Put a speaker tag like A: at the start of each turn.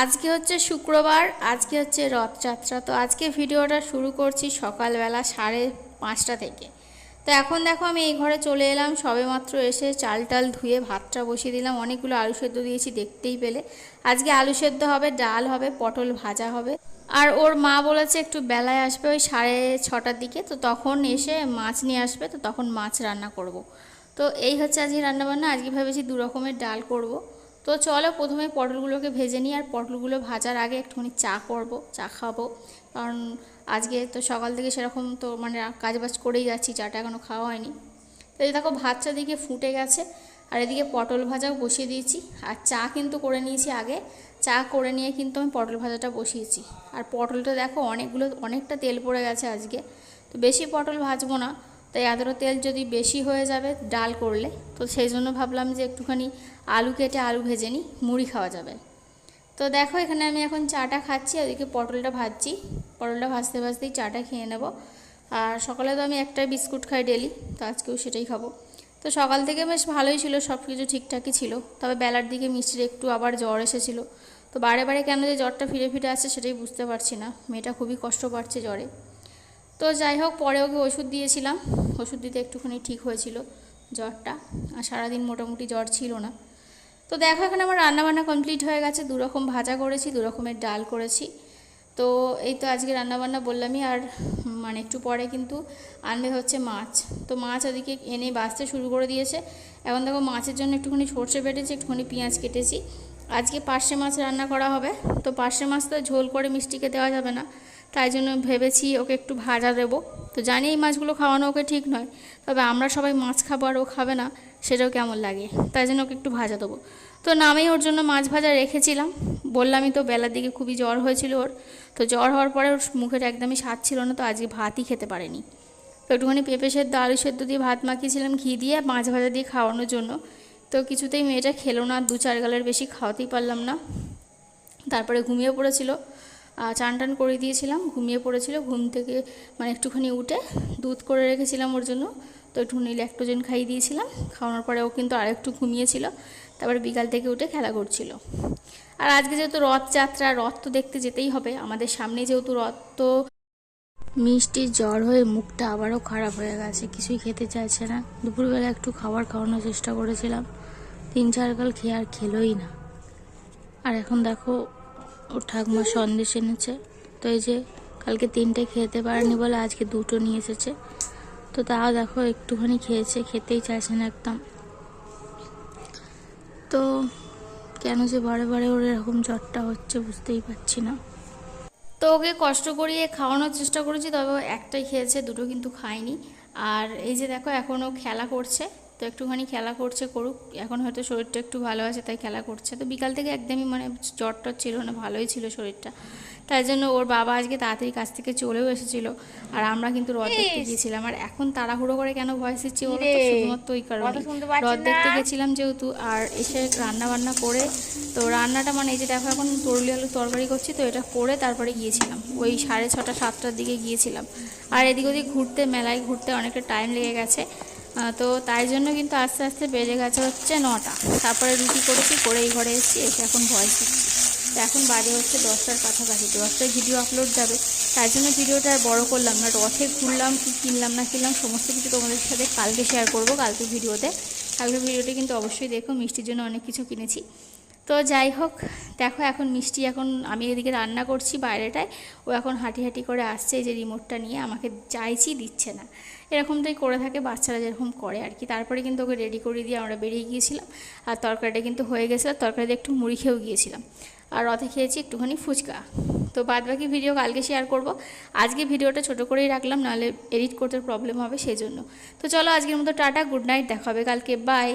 A: আজকে হচ্ছে শুক্রবার, আজকে হচ্ছে রথযাত্রা তো আজকে ভিডিওটা শুরু করছি সকালবেলা সাড়ে পাঁচটা থেকে তো এখন দেখো আমি এই ঘরে চলে এলাম সবে মাত্র এসে চাল টাল ধুয়ে ভাতটা বসিয়ে দিলাম, অনেকগুলো আলু সেদ্ধ দিয়েছি দেখতেই পেলে আজকে আলু সেদ্ধ হবে, ডাল হবে, পটল ভাজা হবে আর ওর মা বলেছে একটু বেলায় আসবে ওই সাড়ে ছটার দিকে, তো তখন এসে মাছ নিয়ে আসবে, তো তখন মাছ রান্না করব। তো এই হচ্ছে আজকে রান্নাবান্না, আজকে ভেবেছি দু রকমের ডাল করব। তো চলো প্রথমে পটলগুলোকে ভেজে নিই আর পটলগুলো ভাজার আগে একটুখানি চা করব, চা খাব। কারণ আজকে তো সকাল থেকে সেরকম তো মানে কাজবাজ করেই যাচ্ছি, চাটা এখনও খাওয়া হয়নি। তো এই দেখো ভাতটা দিকে ফুটে গেছে আর এদিকে পটল ভাজাও বসিয়ে দিয়েছি। আর চা কিন্তু করে নিয়েছি আগে। চা করে নিয়ে কিন্তু আমি পটল ভাজাটা বসিয়েছি। আর পটলটা দেখো অনেকগুলো, অনেকটা তেল পড়ে গেছে আজকে। তো বেশি পটল ভাজবো না। তাই এতটা তেল যদি বেশি হয়ে যাবে ডাল করলে, তো সেই জন্য ভাবলাম যে একটুখানি আলু কেটে আলু ভেজে নিই, মুড়ি খাওয়া যাবে। তো দেখো এখানে আমি এখন চাটা খাচ্ছি ওদিকে পটলটা ভাজছি। পটলটা ভাজতে ভাজতেই চাটা খেয়ে নেব। আর সকালে তো আমি একটাই বিস্কুট খাই ডেলি, তো আজকেও সেটাই খাব। তো সকাল থেকে বেশ ভালোই ছিল সব কিছু ঠিকঠাকই ছিল। তবে বেলার দিকে মিষ্টির একটু আবার জ্বর এসেছিল। তো বারে বারে কেন যে জ্বরটা ফিরে ফিরে আসছে সেটাই বুঝতে পারছি না। মেয়েটা খুবই কষ্ট পাচ্ছে জ্বরে। তো যাই হোক, পরে ওকে ওষুধ দিয়েছিলাম। ওষুধ দিতে একটুখানি ঠিক হয়েছিল জ্বরটা। আর সারাদিন মোটামুটি জ্বর ছিল না। তো দেখো, এখানে আমার রান্নাবান্না কমপ্লিট হয়ে গেছে। দু রকম ভাজা করেছি দু রকমের ডাল করেছি। তো এই তো আজকে রান্নাবান্না বললামই, আর মানে একটু পরে কিন্তু আনবে হচ্ছে মাছ। তো মাছ ওদিকে এনে বাঁচতে শুরু করে দিয়েছে। এখন দেখো, মাছের জন্য একটুখানি সর্ষে বেটেছি, একটুখানি পেঁয়াজ কেটেছি। আজকে পার্শে মাছ রান্না করা হবে। তো পার্শে মাছ তো ঝোল করে মিষ্টিকে দেওয়া যাবে না। তাই জন্য ভেবেছি ওকে একটু ভাজা দেবো। তো জানি এই মাছগুলো খাওয়ানো ওকে ঠিক নয়। তবে আমরা সবাই মাছ খাব আর ও খাবে না, সেটাও কেমন লাগে। তাই জন্য ওকে একটু ভাজা দেবো। তো নামেই ওর জন্য মাছ ভাজা রেখেছিলাম। বললামই তো বেলার দিকে খুবই জ্বর হয়েছিল ওর। তো জ্বর হওয়ার পরে ওর মুখের একদমই স্বাদ ছিল না, তো আজকে ভাতই খেতে পারেনি। তো একটুখানি পেঁপে সেদ্ধ, আলু সেদ্ধ দিয়ে ভাত মাখিয়েছিলাম ঘি দিয়ে, মাছ ভাজা দিয়ে খাওয়ানোর জন্য। তো কিছুতেই মেয়েটা খেলো না, দু চার গালের বেশি খাওয়াতেই পারলাম না। তারপরে ঘুমিয়ে পড়েছিল। চান টান করে দিয়েছিলাম, ঘুমিয়ে পড়েছিল, ঘুম থেকে মানে একটুখানি উঠে দুধ করে রেখেছিলাম ওর জন্য, তো একটুখানি ল্যাক্টোজেন খাইয়ে দিয়েছিলাম। খাওয়ানোর পরে ও কিন্তু আর একটু ঘুমিয়েছিল, তারপরে বিকাল থেকে উঠে খেলা করছিল। আর আজকে যেহেতু রথযাত্রা, রথ তো দেখতে যেতেই হবে। আমাদের সামনে যেহেতু রথ, তো মিষ্টির জ্বর হয়ে মুখটা আবারও খারাপ হয়ে গেছে, কিছুই খেতে চাইছে না। দুপুরবেলা একটু খাবার খাওয়ানোর চেষ্টা করেছিলাম, তিন চার গাল খেয়ে আর খেলোই না। আর এখন দেখো ও ঠাকুমা সন্দেশ এনেছে, তো এই যে কালকে তিনটে খেতে পারেনি বলে আজকে দুটো নিয়ে এসেছে, তো তাও দেখো একটুখানি খেয়েছে, খেতেই চাইছে না একদম। তো কেন যে বারে বারে ওর এরকম জ্বরটা হচ্ছে বুঝতেই পারছি না। তো ওকে কষ্ট করিয়ে খাওয়ানোর চেষ্টা করেছি, তবে একটাই খেয়েছে, দুটো কিন্তু খায়নি। আর এই যে দেখো এখনও খেলা করছে, তো একটুখানি খেলা করছে করুক। এখন হয়তো শরীরটা একটু ভালো আছে, তাই খেলা করছে। তো বিকাল থেকে একদমই মানে জ্বর টর ছিল না, ভালোই ছিল শরীরটা। তাই জন্য ওর বাবা আজকে তাড়াতাড়ি কাছ থেকে চলেও এসেছিল। আর আমরা কিন্তু রথ দেখতে গিয়েছিলাম। আর এখন তাড়াহুড়ো করে কেন ভয়েস দিচ্ছি ওর শুধুমাত্র ওই কারণে। রথ দেখতে গেছিলাম যেহেতু আর এসে রান্না বান্না করে তো রান্নাটা মানে এই যে দেখো এখন তরুলি আলু তরকারি করছি তো এটা করে তারপরে গিয়েছিলাম। ওই সাড়ে ছটা সাতটার দিকে গিয়েছিলাম। আর এদিক ওদিক ঘুরতে মেলায় ঘুরতে অনেকটা টাইম লেগে গেছে। তো তাই জন্য কিন্তু আস্তে আস্তে বেজে গেছে হচ্ছে নটা। তারপরে রুটি করেছি করে এই ঘরে এসেছি এসে এখন ভয়েস দিচ্ছি তো এখন বাজে হচ্ছে দশটার কাছাকাছি দশটায় ভিডিও আপলোড যাবে। তাই জন্য ভিডিওটা আর বড়ো করলাম না, রথে ঘুরলাম, কি কিনলাম না কিনলাম, সমস্ত কিছু তোমাদের সাথে কালকে শেয়ার করব কালকে ভিডিওতে কালকে ভিডিওতে কিন্তু অবশ্যই দেখো, মিষ্টির জন্য অনেক কিছু কিনেছি। তো যাই হোক, দেখো এখন মিষ্টি এখন, আমি এদিকে রান্না করছি বাইরেটায়, ও এখন হাঁটি হাঁটি করে আসছে যে রিমোটটা নিয়ে, আমাকে চাইছি দিচ্ছে না। এরকমটাই করে থাকে, বাচ্চারা যেরকম করে আর কি। তারপরে কিন্তু ওকে রেডি করে দিয়ে আমরা বেরিয়ে গিয়েছিলাম, আর তরকারিটা কিন্তু হয়ে গেছিল তরকারিতে একটু মুড়ি খেয়েও গিয়েছিলাম। আর রথে খেয়েছি একটুখানি ফুচকা। তো বাদ বাকি ভিডিও কালকে শেয়ার করব। আজকে ভিডিওটা ছোট করেই রাখলাম, নাহলে এডিট করতে প্রবলেম হবে সেই জন্য তো চলো আজকের মতো টাটা গুড নাইট দেখা হবে কালকে বাই